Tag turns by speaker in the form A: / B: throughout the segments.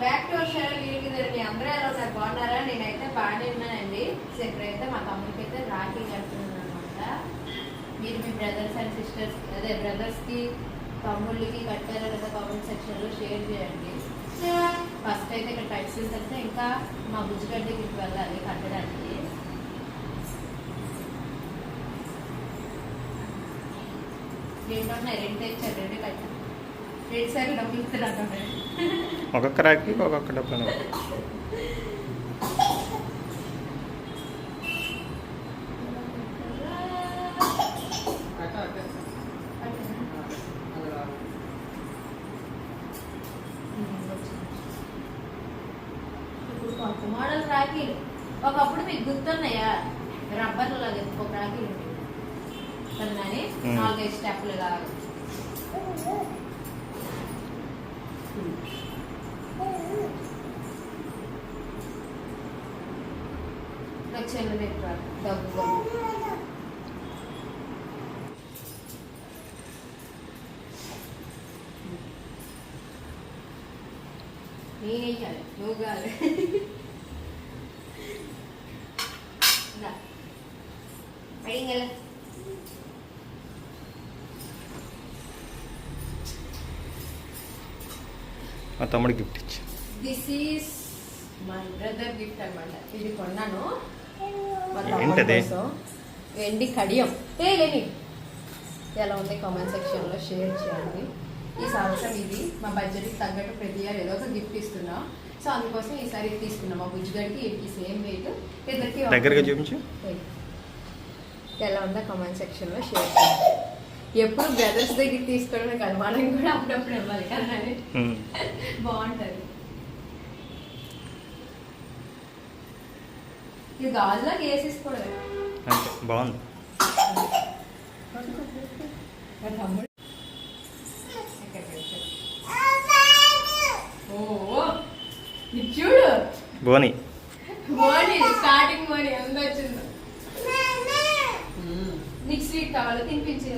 A: Back to channel వీరికి అందరూ ఎలా సార్ బాగున్నారా? నేనైతే బాగానే ఉన్నానండి సో అయితే మా తమ్ముడికి అయితే రాఖీ కడుతున్నాను అనమాట మీరు మీ బ్రదర్స్ అండ్ సిస్టర్స్ అదే బ్రదర్స్కి తమ్ముళ్ళకి కట్టారో లేదా కామెంట్ సెక్షన్లో షేర్ చేయండి. ఫస్ట్ అయితే ఇక్కడ టైప్స్ తర్వాత ఇంకా మా బుజ్జిగడ్డకి వెళ్ళాలి కట్టడానికి. రెండు రెంట్ రెండు తెచ్చారు రెండు కట్టారు రెండు సార్లు డబ్బులు ఇస్తున్నాను
B: ఒక్కొక్క రాకి ఒక్కొక్క డబ్బులు
A: ఇప్పుడు కొత్త మోడల్ రాఖీలు ఒకప్పుడు మీకు గుర్తున్నాయా రబ్బర్ లాగా ఒక రాఖీలు ఉండేవి. కదా నాని?
B: మ్మ్.
A: నాలుగైదు స్టెప్లు లాగా వచ్చేది దగ్గర డబ్బు నేనేయాలి నువ్వు కాదు ఇందా.
B: మా తమ్ముడు గిఫ్ట్ ఇచ్చి
A: this is my brother gift అన్నమాట. ఇది కొన్నాను.
B: ఏంటది?
A: వెండి కడియం. లేని ఎలా ఉంది? కామెంట్ సెక్షన్లో షేర్ చేయండి. ఈ సంవత్సరం ఇది మా బడ్జెట్కి తగ్గట్టు ప్రతి ఇయర్ ఏదో ఒక గిఫ్ట్ ఇస్తున్నాం. సో అందుకోసం ఈసారి తీసుకున్నాం. మా బుజ్జిగడికి వీటికి సేమ్ వెయిట్ ఇద్దరికి
B: దగ్గరగా చూపించు.
A: ఎలా ఉందో కామెంట్ సెక్షన్లో షేర్ చేయండి. ఎప్పుడు బ్రదర్స్ దగ్గర తీసుకోవడం కాదు మనం కూడా అప్పుడప్పుడు ఇవ్వాలి కదా
B: ఉమ్.
A: బాగుంటది. ఇది గాజులాగా వేసేసుకోవడమే
B: అంతే బాగుంది.
A: చూడు.
B: బోని.
A: మోని స్టార్టింగ్ మోని ఎంత వచ్చిందో. నీకు స్వీట్ కావాలి? తినిపించి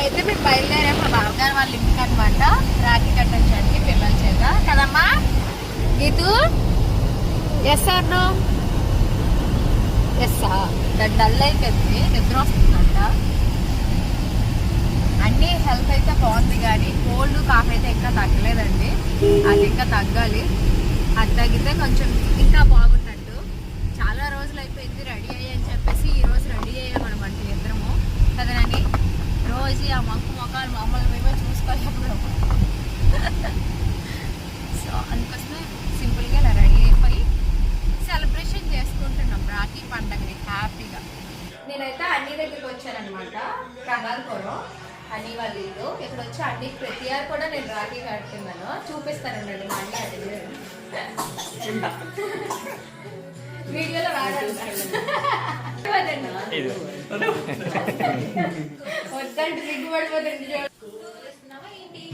A: అయితే మేము బయలుదేరాము మా బావగారు వాళ్ళ ఇంటికి అనమాట రాఖీ కట్టించడానికి పిల్లల చేత కదమ్మా? Geetu? Yes sir no yes dull అయిపోయింది. నిద్ర వస్తుందంట. అన్ని హెల్త్ అయితే బాగుంది కానీ కోల్డ్ కాఫ్ అయితే ఇంకా తగ్గలేదండి. అది ఇంకా తగ్గాలి. అది తగ్గితే కొంచెం ఇంకా బాగుంది రోజు ఆ మొక్క మొక్కలు మమ్మల్ని మేమే చూసుకోలేకపోయాము సో అందుకోసమే సింపుల్గా ఇలా రెడీ అయిపోయి సెలబ్రేషన్ చేసుకుంటున్నాం. రాఖీ పండగని హ్యాపీగా. నేనైతే అన్ని దగ్గరికి వచ్చానమాట ప్రగాల్పురం అన్ని వాళ్ళ ఇల్లు. ఇక్కడ వచ్చి అన్ని ప్రతి ఇయర్ కూడా నేను రాఖీ కడుతున్నాను చూపిస్తానండి మా అన్ని అది వీడియోలో రాడండి
B: ఇది.
A: వద్దంటే సిగ్గుపడిపోతుంది చూస్తున్నావా ఏంటి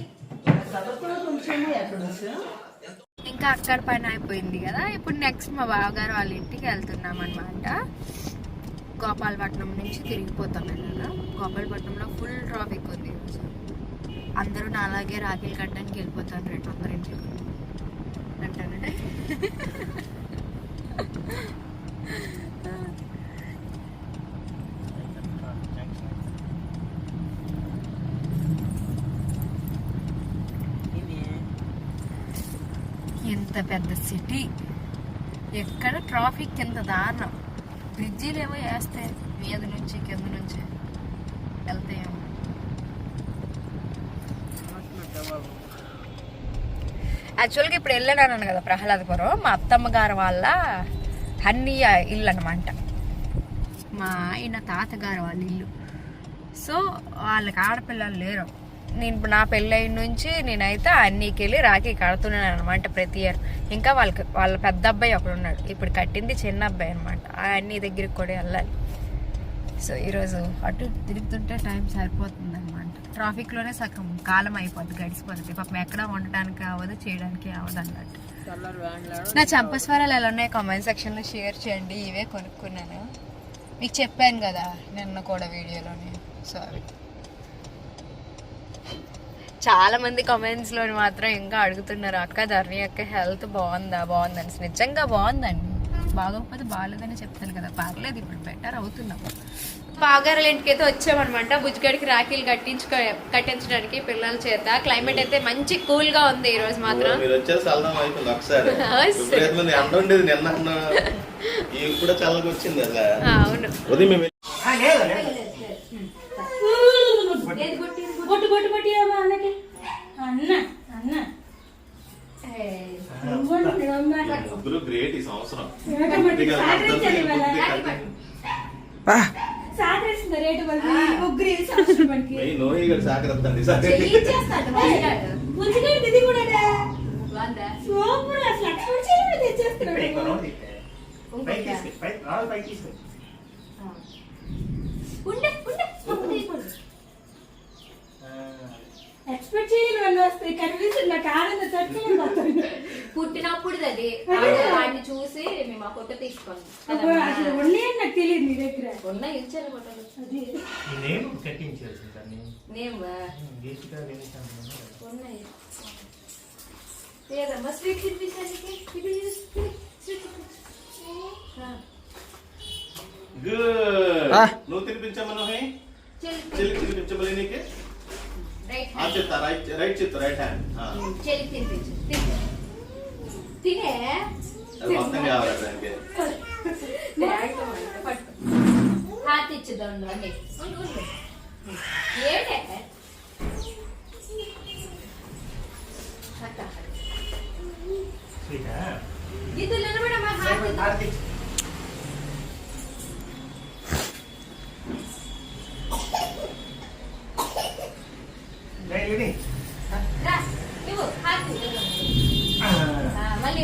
A: ఇంకా అక్కడ పని అయిపోయింది కదా. ఇప్పుడు నెక్స్ట్ మా బావగారు వాళ్ళ ఇంటికి వెళ్తున్నాం అనమాట గోపాలపట్నం నుంచి తిరిగిపోతాం వెళ్ళాలా. గోపాలపట్నంలో ఫుల్ ట్రాఫిక్ ఉంది అందరూ నా అలాగే రాఖీలు కట్టడానికి వెళ్ళిపోతాను అందరి ఇంటికి. అంటానంటే పెద్ద పెద్ద సిటీ. ఎక్కడ ట్రాఫిక్ కింద దారుణం. బ్రిడ్జీలు ఏమో వేస్తే మీద నుంచి కింద నుంచి వెళ్తాయేమో. యాక్చువల్గా ఇప్పుడు వెళ్ళాను కదా ప్రహ్లాదపురం. మా అత్తమ్మ గారు వాళ్ళ హన్నీయ ఇల్లు అనమాట మా ఆయన తాతగారు వాళ్ళ ఇల్లు. సో వాళ్ళకి ఆడపిల్లలు లేరు. నేను నా పెళ్ళైన నుంచి నేనైతే అన్నీకి వెళ్ళి రాఖీ కడుతున్నాను అనమాట ప్రతి ఇయర్. ఇంకా వాళ్ళకి వాళ్ళ పెద్ద అబ్బాయి ఒకడు ఉన్నాడు. ఇప్పుడు కట్టింది చిన్న అబ్బాయి అనమాట ఆ అన్నీ దగ్గరికి కూడా వెళ్ళాలి. సో ఈరోజు అటు తిరుగుతుంటే టైం సరిపోతుంది అనమాట ట్రాఫిక్లోనే సగం కాలం అయిపోద్ది గడిచిపోతుంది పాపం ఎక్కడ ఉండడానికి అవ్వదు చేయడానికి అవ్వదు అన్నట్టు. నా చంపస్వరాలు ఎలా ఉన్నాయి కామెంట్ సెక్షన్లో షేర్ చేయండి. ఇవే కొనుక్కున్నాను. మీకు చెప్పాను కదా నిన్న కూడా వీడియోలోనే. సో అవి. చాలా మంది కామెంట్స్లో మాత్రం ఇంకా అడుగుతున్నారు అక్క ధరణి అక్క హెల్త్ బాగుందా? బాగుందని నిజంగా బాగుందండి. బాగోకపోతే బాగాలేదని చెప్తాను కదా. పర్లేదు ఇప్పుడు బెటర్ అవుతున్నాం. ఇంటికి అయితే వచ్చామన్నమాట. బుజ్జిగడికి రాఖీలు కట్టించుకో కట్టించడానికి పిల్లల చేత. క్లైమేట్ అయితే మంచి కూల్గా ఉంది ఈ రోజు మాత్రం.
C: మీరు వచ్చేసి వెళ్దాం అయిపోయింది ఒకసారి
A: ఆ,
C: విపరీతమైన ఎండ ఉండేది నిన్న అన్న ఇవి కూడా చల్లగా వచ్చింది అసలు
A: ఆ, అవును
C: ఉదయం మేము
D: కొట్టు కొట్టు కొట్టి అమ్మ అన్నకి అన్న అన్న. ఇవ్వండి, అమ్మ.
C: ముగ్గురు గ్రేట్ ఈ సంవత్సరం.
D: రేటు మట్టి సాగరించాలి ఇవాళ. సాగరిస్తుంది రేటు మట్టి. ముగ్గురు ఈ సంవత్సరం మనకి.
C: మెయిన్ నోయి గారు సాకరత్తండి
D: ముందుగా ఇది కూడా సూపర్ అసలు లక్ష్మణ చీర కూడా తెచ్చేస్తున్నాడు ఉండే ఉండే. ఎక్స్పెక్ట్ చేయను వాళ్ళు వస్తాయి కనిపిస్తుంది నాకు ఆనందం చచ్చిపోతుంది
E: పుట్టినప్పుడు అది. వాడిని చూసి మేము ఆ ఫోటో తీసుకోండి
D: అబ్బో, అసలు ఉన్నాయని నాకు తెలియదు మీ దగ్గర.
E: ఉన్న ఇచ్చారు ఫోటోలు.
B: నేను లేనిసాను
E: ఉన్నాయి. లేదమ్మా స్వీట్ తినిపించడానికి ఇది స్వీట్
C: గుడ్ నువ్వు తినిపించమ్మా నోహి? చెల్లి తినిపించమని నీకు
E: రైట్
C: ఆ చెప్తా రైట్ రైట్ చెప్తా రైట్ హ్యాండ్
E: చెల్లి తినిపించు తిను. తినే
C: అది మొత్తం కావాలి దానికి
E: హాత్ ఇచ్చుదాం అన్ని ఉండు, ఉండు. ఏంటే అట్ట. ఇది నిలబడమ్మా హాత్ ఇద్దు. రా, ఇవ్వు, హాత్ ఇవ్వు. ఆ, మళ్ళీ అను,
B: ఆ.
E: మళ్ళీ అను. మళ్ళీ అను. అది, నువ్వు లేని
B: ఇది ఇది వదిలే, వదిలే, వదిలే.
E: ఆ.
B: అన్న, అన్న,
E: ఆ,
B: అన్న.
E: అయిపోయింది. నోహి, చెల్లి పక్షంతులు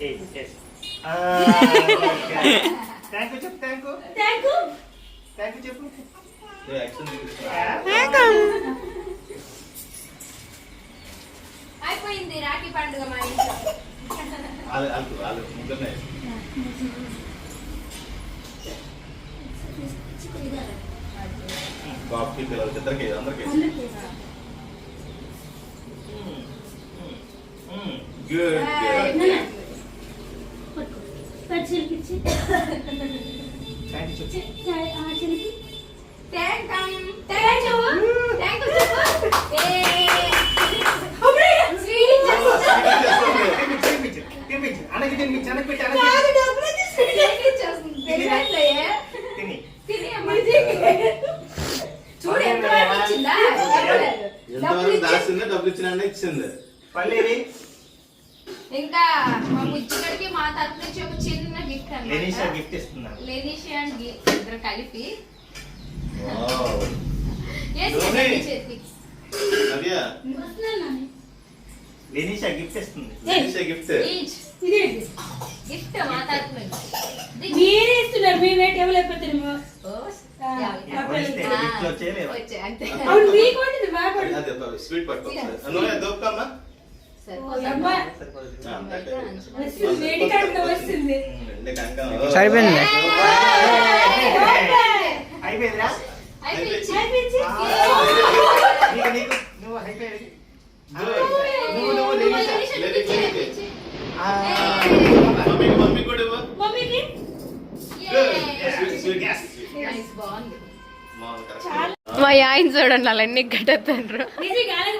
B: చేసి, చేసి. థ్యాంక్ యూ చెప్పు thank you
D: thank you.
B: Thank you చెప్పు
E: అయిపోయింది రాఖీ పండుగ మా ఇంట్లో.
C: బాబుకి పిల్లలకి ఇద్దరికి అందరికి. గుడ్.
D: పట్టు చిలికి.
B: థ్యాంక్.
E: Thank thank.
B: అనకి తినిపించు, అనకి పెట్టి.
D: డబ్బులు.
B: తిని.
E: తిని అమ్మ. చూడు ఎంత వరకు ఇచ్చిందా. డబ్బులు
C: డబ్బులు ఇచ్చినా ఇచ్చింది
B: పల్లేరి
E: ఇంకా మా ముచ్చిగడికి మా తరపు నుంచి ఒక చిన్న గిఫ్ట్
B: లెనిషా
E: అన్నమాట
B: గిఫ్ట్ ఇస్తున్నాను
E: లెనిషి అండ్ గిఫ్ట్ ఇద్దరు కలిపి
C: వావ్.
E: Yes,
C: ధోని.
E: yes, చేతికి.
C: నవ్య
D: వస్తున్నాను నాన్న.
B: లెనిషా గిఫ్ట్ ఇస్తుంది.
C: లెనిషా గిఫ్ట్?
E: గిఫ్ట్ మా తరపు నుంచి ది-
D: మీరే ఇస్తున్నారు మేమేటి ఇవ్వలేకపోతున్నాము
A: ఆయన చూడండి అలా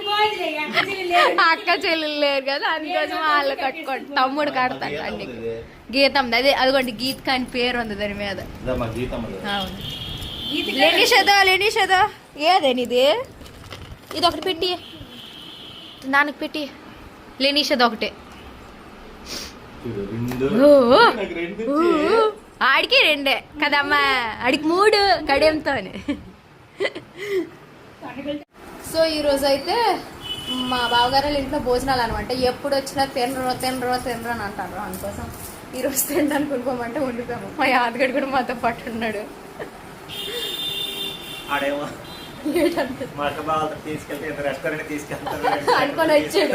D: బాగుందిలే, అక్క చెల్లి లేరు.
A: అక్క చెల్లెలు లేరు కదా అందుకోసం వాళ్ళు కట్టుకోండి తమ్ముడు కడతాడు అన్ని. గీతం అదే అదిగోండి గీత్ కాని పేరు ఉంది దాని మీద. లేనిషదా లేనిషదా ఏదేని ఇది ఇది ఒకటి పెట్టి. దానికి పెట్టి. లేనిషది ఒకటే. ఆడికి రెండే. కదమ్మా ఆడికి మూడు. కడియంతో సో ఈరోజు అయితే మా బావగారు ఇంట్లో భోజనాలు అనమాట ఎప్పుడు వచ్చినా తినరు తినరు తినరు అని అంటారు. అందుకోసం ఈరోజు తినడానికి ఉండిపోమంటే ఉండిపోయాము మా యాదగడు కూడా మాతో పాటు ఉన్నాడు. అనుకొని వచ్చాడు.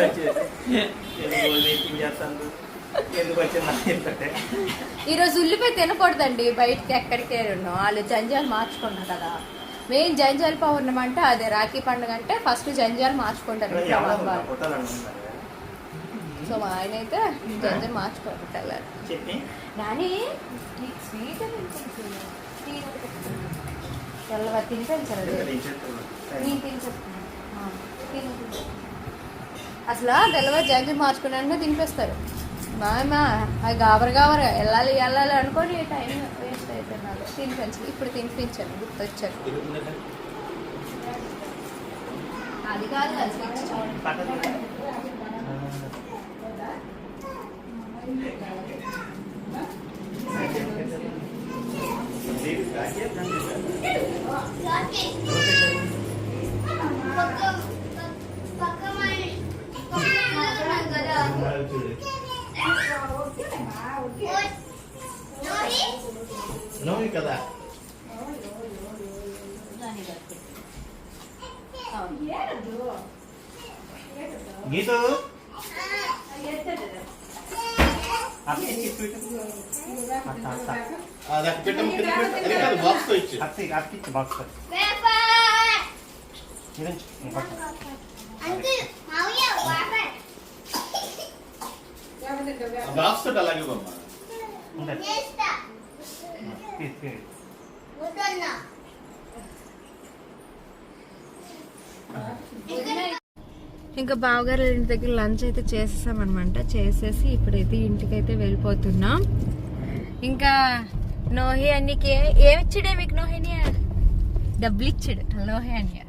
A: ఈరోజు ఉల్లిపాయ తినకూడదండి. బయటికి ఎక్కడికే ఉన్నాం వాళ్ళు జంజాలు మార్చుకున్నారు కదా. మెయిన్ జంజాల పౌర్ణమి అంటే అదే రాఖీ పండుగ అంటే ఫస్ట్ జంజాలు మార్చుకుంటారు సో మా ఆయన అయితే జంజాలు
B: చెప్పి.
A: నాని స్వీట్ తిను. అసలు తెల్లవారు జంజి మార్చుకున్నాక తినిపిస్తారు. మా అది గాబర గాబర వెళ్ళాలి వెళ్ళాలి అనుకొని టైం వేస్ట్ అవుతున్నారు తినిపించాలి ఇప్పుడు తినిపించాను గుర్తొచ్చారు. అది కాదు కదా
C: నోయి కదా
B: గీతు బాక్స్తో ఇచ్చి
C: ఇచ్చి
B: బాక్స్.
C: బాక్స్ అలాగే బొమ్మ.
A: ఇంకా బావగారు ఇంటి దగ్గర లంచ్ అయితే చేసేసామన్నమాట. చేసేసి ఇప్పుడైతే ఇంటికైతే వెళ్ళిపోతున్నాం. ఇంకా నోహి అన్నికి ఏమిచ్చాడే మీకు నోహినియా డబ్బులు ఇచ్చాడు నోహి అన్య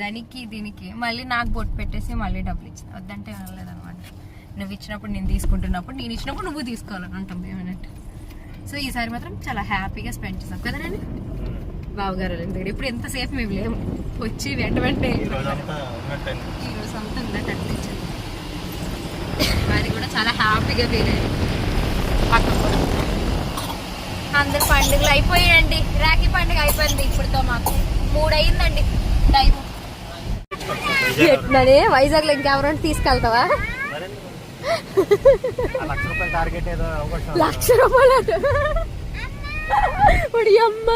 A: దానికి దీనికి. మళ్ళీ నాకు బొట్టు పెట్టేసి మళ్ళీ డబ్బులు ఇచ్చింది వద్దంటే అనమాట నువ్వు ఇచ్చినప్పుడు నేను తీసుకుంటున్నప్పుడు నేను ఇచ్చినప్పుడు నువ్వు తీసుకోవాలని అంటాం ఏమన్నట్టు సో ఈసారి మాత్రం చాలా హ్యాపీగా స్పెండ్ చేసాం కదా నేను బావగారు దగ్గర. ఇప్పుడు ఎంతసేపు మేము లేము. వచ్చి వెంట వెంటనే
B: ఈ రోజంతా ఉన్నట్టయింది.
A: ఈ రోజు అంతా ఉన్నట్టు అనిపించింది. అది కూడా చాలా హ్యాపీగా ఫీల్ అయ్యింది పక్కన కూడా. అందరు పండుగలు అయిపోయాయండి. రాఖీ పండుగ అయిపోయింది ఇప్పుడుతో మాకు. మూడు అయిందండి టైం ఎట్లనే? వైజాగ్లో ఇంకెవరైనా తీసుకెళ్తావా?
B: లక్ష రూపాయల టార్గెట్ ఏదో
A: లక్ష రూపాయలు ఇప్పుడు అమ్మ.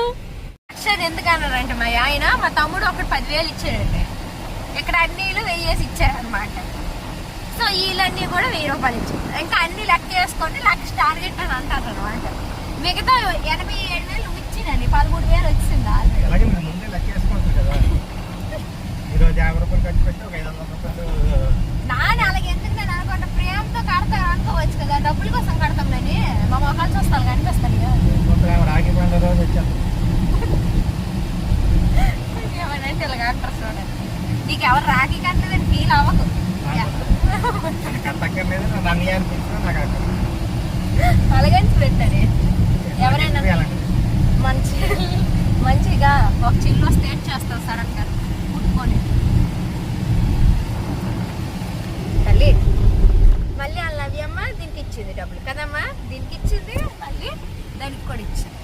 A: లక్ష ఎందుకు అన్నారంటే మా ఆయన మా తమ్ముడు ఒకటి పదివేలు ఇచ్చాడండి. ఇక్కడ అన్నీలు వెయ్యేసి ఇచ్చారనమాట సో వీళ్ళన్నీ కూడా వెయ్యి రూపాయలు ఇచ్చారు. ఇంకా అన్ని లెక్క వేసుకొని లక్ష టార్గెట్ అని అంటారు అనమాట మిగతా ఎనభై ఏడు వేలు నువ్వు ఇచ్చినండి పదమూడు వేలు వచ్చింది ఆల్రెడీ
B: ముందే లెక్క కదా. ఈరోజు యాభై రూపాయలు ఖర్చు పెట్టి ఒక ఐదు వందల రూపాయలు
A: నాని అలాగే ఎందుకు నేను అనుకుంటా ప్రేమతో కడతా అనుకోవచ్చు కదా డబ్బుల కోసం కడతాం నేను మా మొక్కలు చూస్తాను కనిపిస్తాను ఏమనంటే ఇలాగ అంటారు చూడండి నీకు ఎవరు రాఖీ కట్టదని ఫీల్ అవ్వకు. అలాగని పెట్టాను ఎవరైనా మంచి మంచిగా ఒక చిల్లు ఏం చేస్తావు సడన్గా మళ్ళీ. మళ్ళీ వాళ్ళ నవ్యమ్మ దీనికి ఇచ్చింది డబ్బులు కదమ్మా? దీనికి ఇచ్చింది మళ్ళీ దానికి కూడా ఇచ్చింది.